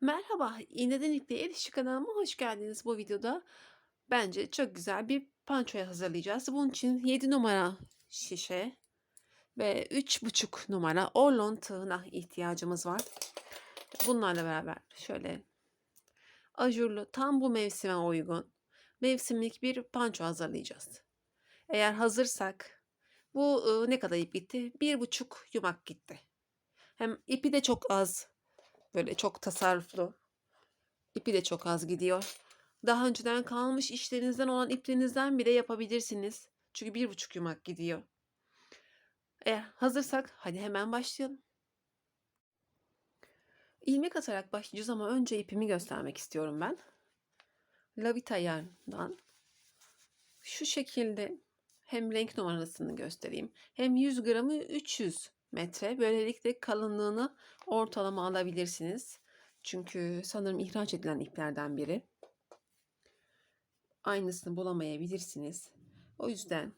Merhaba, İğneden İpliğe Erişi kanalıma hoş geldiniz bu videoda. Bence çok güzel bir pançoya hazırlayacağız. Bunun için 7 numara şişe ve 3,5 numara orlon tığına ihtiyacımız var. Bunlarla beraber şöyle ajurlu tam bu mevsime uygun mevsimlik bir panço hazırlayacağız. Eğer hazırsak bu ıı, ne kadar ip gitti? 1,5 yumak gitti. Hem ipi de çok az Böyle çok tasarruflu. İpi de çok az gidiyor. Daha önceden kalmış işlerinizden olan iplerinizden bile yapabilirsiniz. Çünkü bir buçuk yumak gidiyor. Eğer hazırsak hadi hemen başlayalım. İlmek atarak başlayacağız ama önce ipimi göstermek istiyorum ben. Lavita yarndan şu şekilde hem renk numarasını göstereyim hem 100 gramı 300 metre. Böylelikle kalınlığını ortalama alabilirsiniz. Çünkü sanırım ihraç edilen iplerden biri. Aynısını bulamayabilirsiniz. O yüzden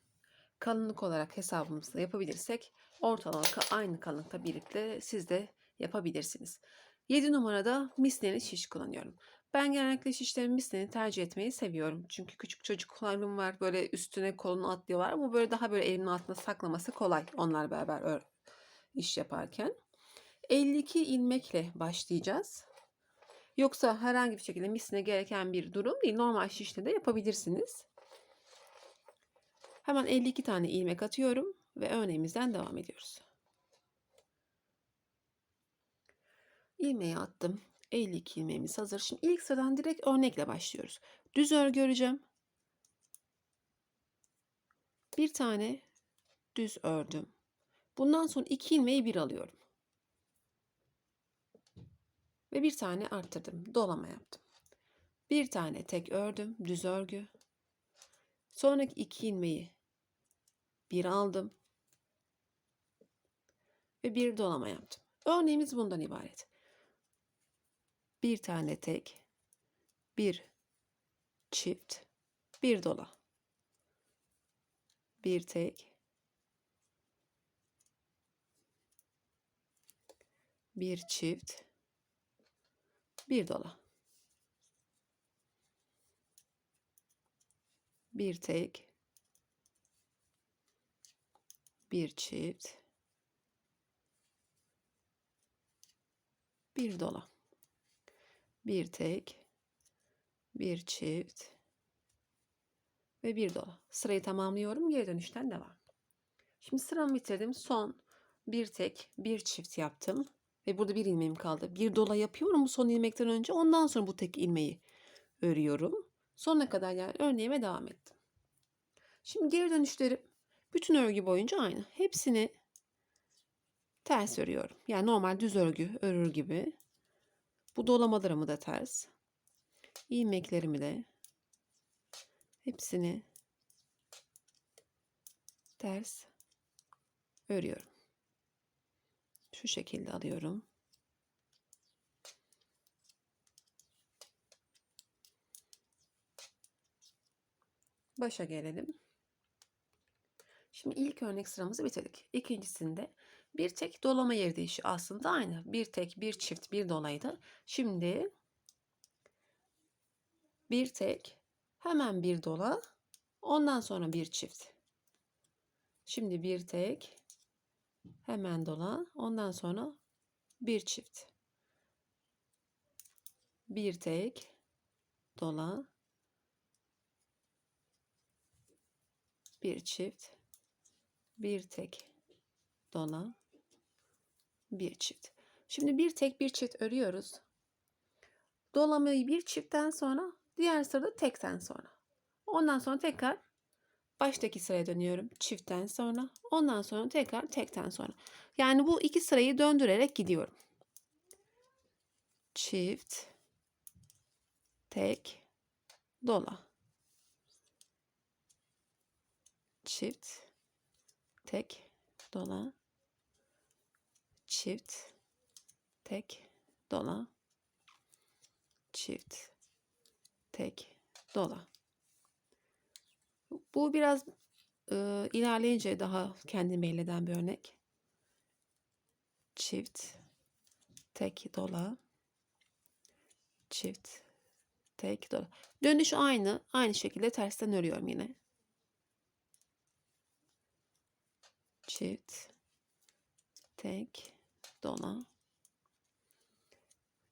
kalınlık olarak hesabımızda yapabilirsek ortalama aynı kalınlıkta bir iple siz de yapabilirsiniz. 7 numarada misneli şiş kullanıyorum. Ben genellikle şişlerin misneni tercih etmeyi seviyorum. Çünkü küçük çocuklarım var böyle üstüne kolunu atlıyorlar. Bu böyle daha böyle elimin altında saklaması kolay. Onlar beraber iş yaparken. 52 ilmekle başlayacağız. Yoksa herhangi bir şekilde misine gereken bir durum değil. Normal şişle de yapabilirsiniz. Hemen 52 tane ilmek atıyorum ve örneğimizden devam ediyoruz. İlmeği attım. 52 ilmeğimiz hazır. Şimdi ilk sıradan direkt örnekle başlıyoruz. Düz örgü öreceğim. Bir tane düz ördüm. Bundan sonra iki ilmeği bir alıyorum. Ve bir tane arttırdım. Dolama yaptım. Bir tane tek ördüm. Düz örgü. Sonraki iki ilmeği bir aldım. Ve bir dolama yaptım. Örneğimiz bundan ibaret. Bir tane tek, bir çift, bir dola. Bir tek, bir çift, bir dola. Bir tek, bir çift, bir dola. Bir tek, bir çift ve bir dola. Sırayı tamamlıyorum. Geri dönüşten devam. Şimdi sıramı bitirdim. Son bir tek, bir çift yaptım. Ve burada bir ilmeğim kaldı. Bir dola yapıyorum bu son ilmekten önce. Ondan sonra bu tek ilmeği örüyorum. Sonuna kadar yani örneğime devam ettim. Şimdi geri dönüşlerim bütün örgü boyunca aynı. Hepsini ters örüyorum. Yani normal düz örgü örür gibi. Bu dolamalarımı da ters. ilmeklerimi de hepsini ters örüyorum. Şu şekilde alıyorum. Başa gelelim. Şimdi ilk örnek sıramızı bitirdik. İkincisinde bir tek dolama yeri değişi aslında aynı. Bir tek, bir çift, bir dolaydı. Şimdi bir tek, hemen bir dola, ondan sonra bir çift. Şimdi bir tek, hemen dola, ondan sonra bir çift. Bir tek, dola, bir çift, bir tek, dola, bir çift. Şimdi bir tek bir çift örüyoruz. Dolamayı bir çiftten sonra diğer sırada tekten sonra. Ondan sonra tekrar baştaki sıraya dönüyorum. Çiftten sonra. Ondan sonra tekrar tekten sonra. Yani bu iki sırayı döndürerek gidiyorum. Çift, tek, dola. Çift, tek, dola çift tek dola çift tek dola bu biraz e, ilerleyince daha kendini belli eden bir örnek. Çift, tek dola, çift, tek dola. Dönüş aynı. Aynı şekilde tersten örüyorum yine. Çift, tek, dola,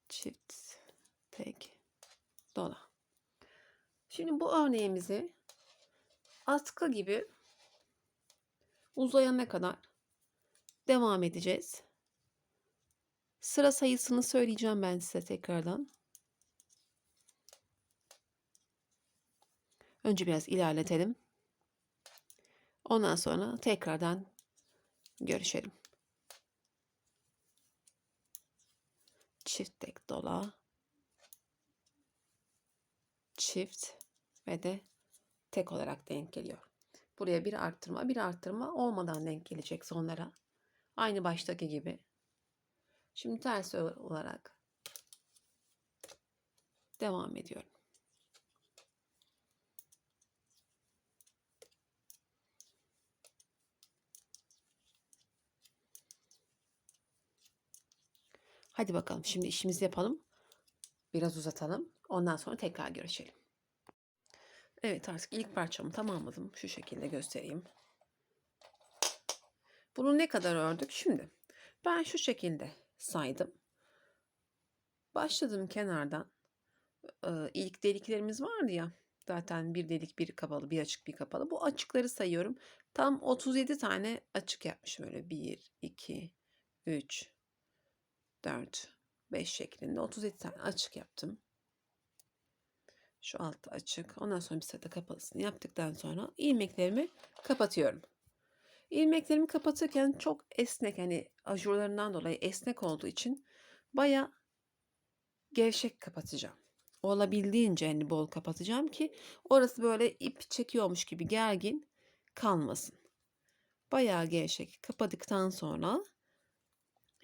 çift, tek, dola. Şimdi bu örneğimizi atkı gibi uzayana kadar devam edeceğiz. Sıra sayısını söyleyeceğim ben size tekrardan. Önce biraz ilerletelim. Ondan sonra tekrardan görüşelim. Çift tek dola. Çift ve de tek olarak denk geliyor. Buraya bir arttırma, bir arttırma olmadan denk gelecek sonlara. Aynı baştaki gibi. Şimdi ters olarak devam ediyorum. Hadi bakalım şimdi işimizi yapalım. Biraz uzatalım. Ondan sonra tekrar görüşelim. Evet artık ilk parçamı tamamladım. Şu şekilde göstereyim. Bunu ne kadar ördük? Şimdi ben şu şekilde saydım. Başladım kenardan. Ee, ilk deliklerimiz vardı ya. Zaten bir delik, bir kapalı, bir açık, bir kapalı. Bu açıkları sayıyorum. Tam 37 tane açık yapmışım öyle. 1, 2, 3, 4, 5 şeklinde 37 tane açık yaptım. Şu altta açık. Ondan sonra bir sırada kapalısını yaptıktan sonra ilmeklerimi kapatıyorum. İlmeklerimi kapatırken çok esnek hani ajurlarından dolayı esnek olduğu için baya gevşek kapatacağım. Olabildiğince hani bol kapatacağım ki orası böyle ip çekiyormuş gibi gergin kalmasın. Bayağı gevşek kapadıktan sonra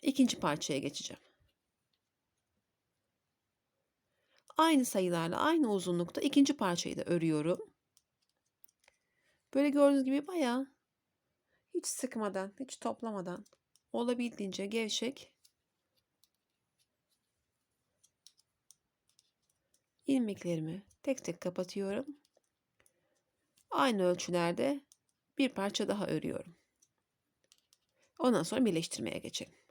ikinci parçaya geçeceğim. Aynı sayılarla aynı uzunlukta ikinci parçayı da örüyorum. Böyle gördüğünüz gibi bayağı hiç sıkmadan, hiç toplamadan olabildiğince gevşek ilmeklerimi tek tek kapatıyorum. Aynı ölçülerde bir parça daha örüyorum. Ondan sonra birleştirmeye geçelim.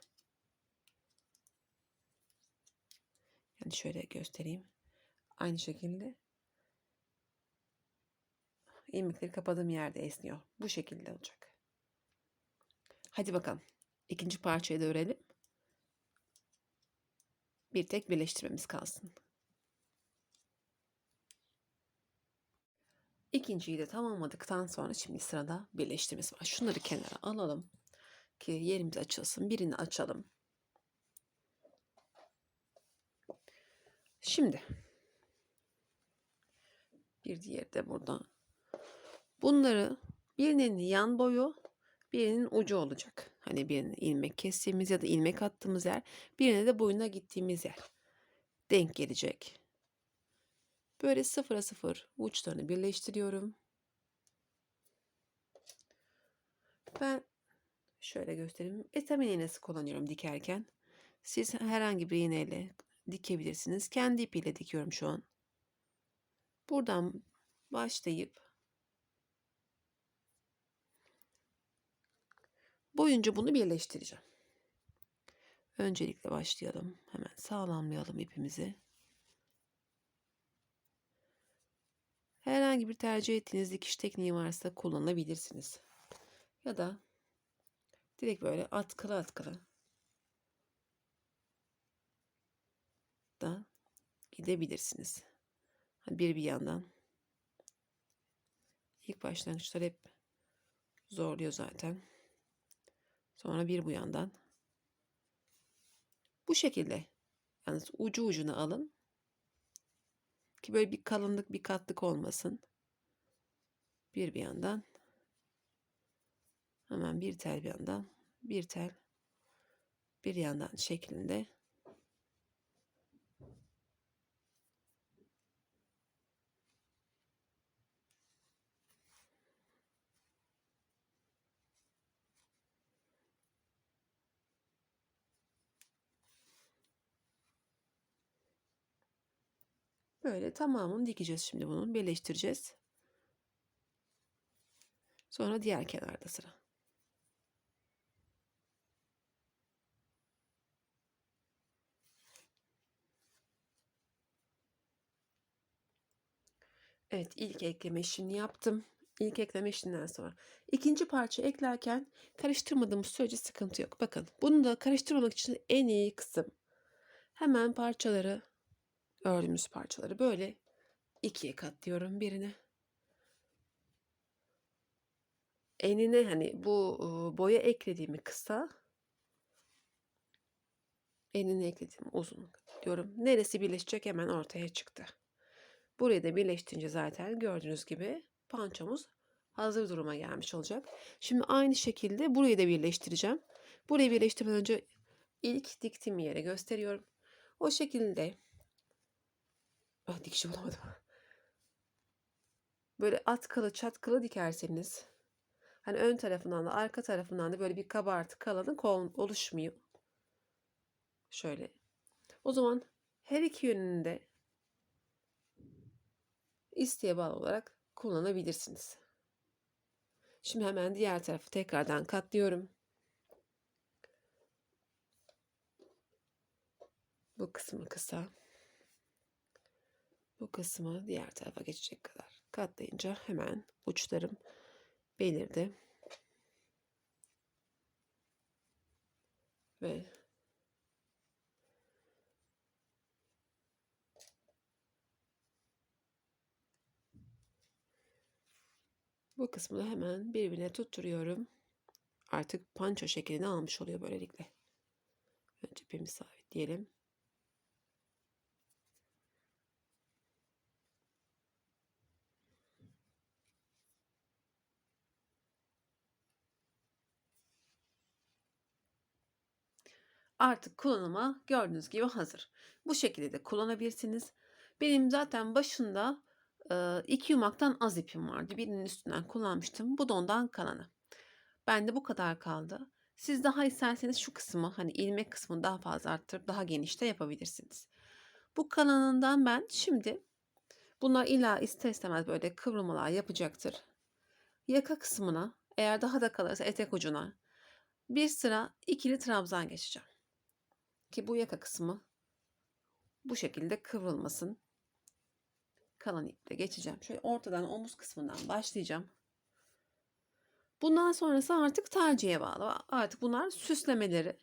Şöyle göstereyim. Aynı şekilde ilmekleri kapadığım yerde esniyor. Bu şekilde olacak. Hadi bakalım. İkinci parçayı da örelim. Bir tek birleştirmemiz kalsın. İkinciyi de tamamladıktan sonra şimdi sırada birleştirmemiz var. Şunları kenara alalım ki yerimiz açılsın. Birini açalım. Şimdi bir diğeri de burada. Bunları birinin yan boyu, birinin ucu olacak. Hani birinin ilmek kestiğimiz ya da ilmek attığımız yer, birine de boyuna gittiğimiz yer denk gelecek. Böyle sıfıra sıfır uçlarını birleştiriyorum. Ben şöyle göstereyim. Etamin iğnesi kullanıyorum dikerken. Siz herhangi bir iğneyle dikebilirsiniz. Kendi ipiyle dikiyorum şu an. Buradan başlayıp boyunca bunu birleştireceğim. Öncelikle başlayalım. Hemen sağlamlayalım ipimizi. Herhangi bir tercih ettiğiniz dikiş tekniği varsa kullanabilirsiniz. Ya da direkt böyle atkılı atkılı da gidebilirsiniz. Bir bir yandan. İlk başlangıçlar hep zorluyor zaten. Sonra bir bu yandan. Bu şekilde. Yalnız ucu ucuna alın. Ki böyle bir kalınlık bir katlık olmasın. Bir bir yandan. Hemen bir tel bir yandan. Bir tel bir yandan şeklinde Böyle tamamını dikeceğiz şimdi bunun. Birleştireceğiz. Sonra diğer kenarda sıra. Evet ilk ekleme işini yaptım. İlk ekleme işinden sonra. İkinci parça eklerken karıştırmadığımız sürece sıkıntı yok. Bakın bunu da karıştırmamak için en iyi kısım. Hemen parçaları ördüğümüz parçaları böyle ikiye katlıyorum birine. Enine hani bu e, boya eklediğimi kısa enine eklediğim uzun diyorum. Neresi birleşecek hemen ortaya çıktı. Burayı da birleştirince zaten gördüğünüz gibi pançomuz hazır duruma gelmiş olacak. Şimdi aynı şekilde burayı da birleştireceğim. Burayı birleştirmeden önce ilk diktiğim yere gösteriyorum. O şekilde ah, dikişi bulamadım. Böyle atkalı çatkalı dikerseniz hani ön tarafından da arka tarafından da böyle bir kabartı kalanı oluşmuyor. Şöyle. O zaman her iki yönünde isteğe bağlı olarak kullanabilirsiniz. Şimdi hemen diğer tarafı tekrardan katlıyorum. Bu kısmı kısa. Bu kısmı diğer tarafa geçecek kadar katlayınca hemen uçlarım belirdi. Ve Bu kısmını hemen birbirine tutturuyorum. Artık panço şeklini almış oluyor böylelikle. Önce ipimi sabitleyelim. Artık kullanıma gördüğünüz gibi hazır. Bu şekilde de kullanabilirsiniz. Benim zaten başında iki yumaktan az ipim vardı. Birinin üstünden kullanmıştım. Bu da ondan kalanı. Bende bu kadar kaldı. Siz daha isterseniz şu kısmı hani ilmek kısmını daha fazla arttırıp daha geniş de yapabilirsiniz. Bu kalanından ben şimdi bunlar illa ister istemez böyle kıvrılmalar yapacaktır. Yaka kısmına eğer daha da kalırsa etek ucuna bir sıra ikili trabzan geçeceğim. Ki bu yaka kısmı bu şekilde kıvrılmasın. Kalan iple geçeceğim. Şöyle ortadan omuz kısmından başlayacağım. Bundan sonrası artık tercihe bağlı. Artık bunlar süslemeleri.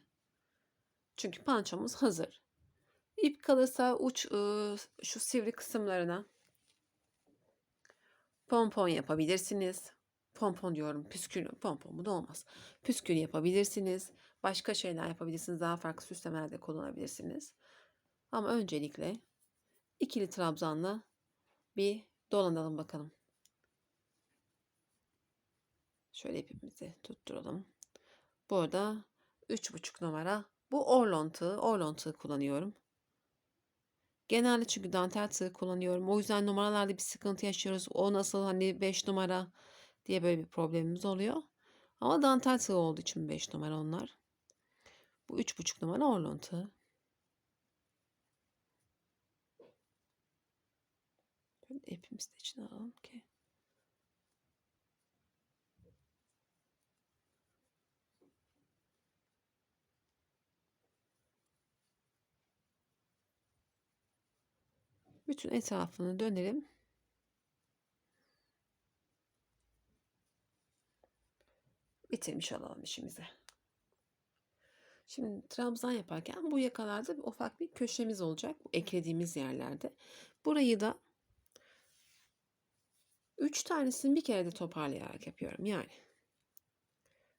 Çünkü pançomuz hazır. İp kalırsa uç ıı, şu sivri kısımlarına pompon yapabilirsiniz. Pompon diyorum püskül pompon bu da olmaz. Püskül yapabilirsiniz. Başka şeyler yapabilirsiniz. Daha farklı süslemeler de kullanabilirsiniz. Ama öncelikle ikili trabzanla bir dolanalım bakalım. Şöyle ipimizi tutturalım. Bu arada 3,5 numara bu orlon tığı. Orlon tığı kullanıyorum. Genelde çünkü dantel tığı kullanıyorum. O yüzden numaralarda bir sıkıntı yaşıyoruz. O nasıl hani 5 numara diye böyle bir problemimiz oluyor. Ama dantel tığı olduğu için 5 numara onlar. Bu 3,5 numara orlon tığı. Hepimiz de içine alalım ki. Bütün etrafını dönelim. Bitirmiş olalım işimizi. Şimdi trabzan yaparken bu yakalarda bir ufak bir köşemiz olacak. Bu eklediğimiz yerlerde. Burayı da üç tanesini bir kere de toparlayarak yapıyorum. Yani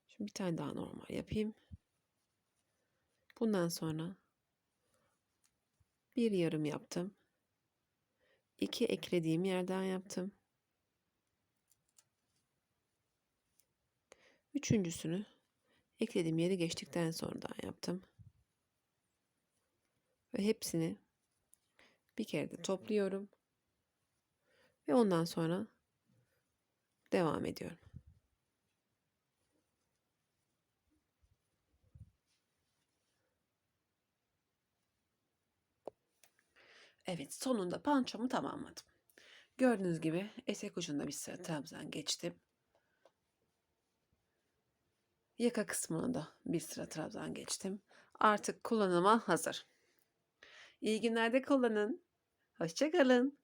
şimdi bir tane daha normal yapayım. Bundan sonra bir yarım yaptım. İki eklediğim yerden yaptım. Üçüncüsünü eklediğim yeri geçtikten sonradan yaptım. Ve hepsini bir kere de topluyorum. Ve ondan sonra devam ediyorum. Evet sonunda pançomu tamamladım. Gördüğünüz gibi etek ucunda bir sıra trabzan geçtim. Yaka kısmına da bir sıra trabzan geçtim. Artık kullanıma hazır. İyi günlerde kullanın. Hoşçakalın.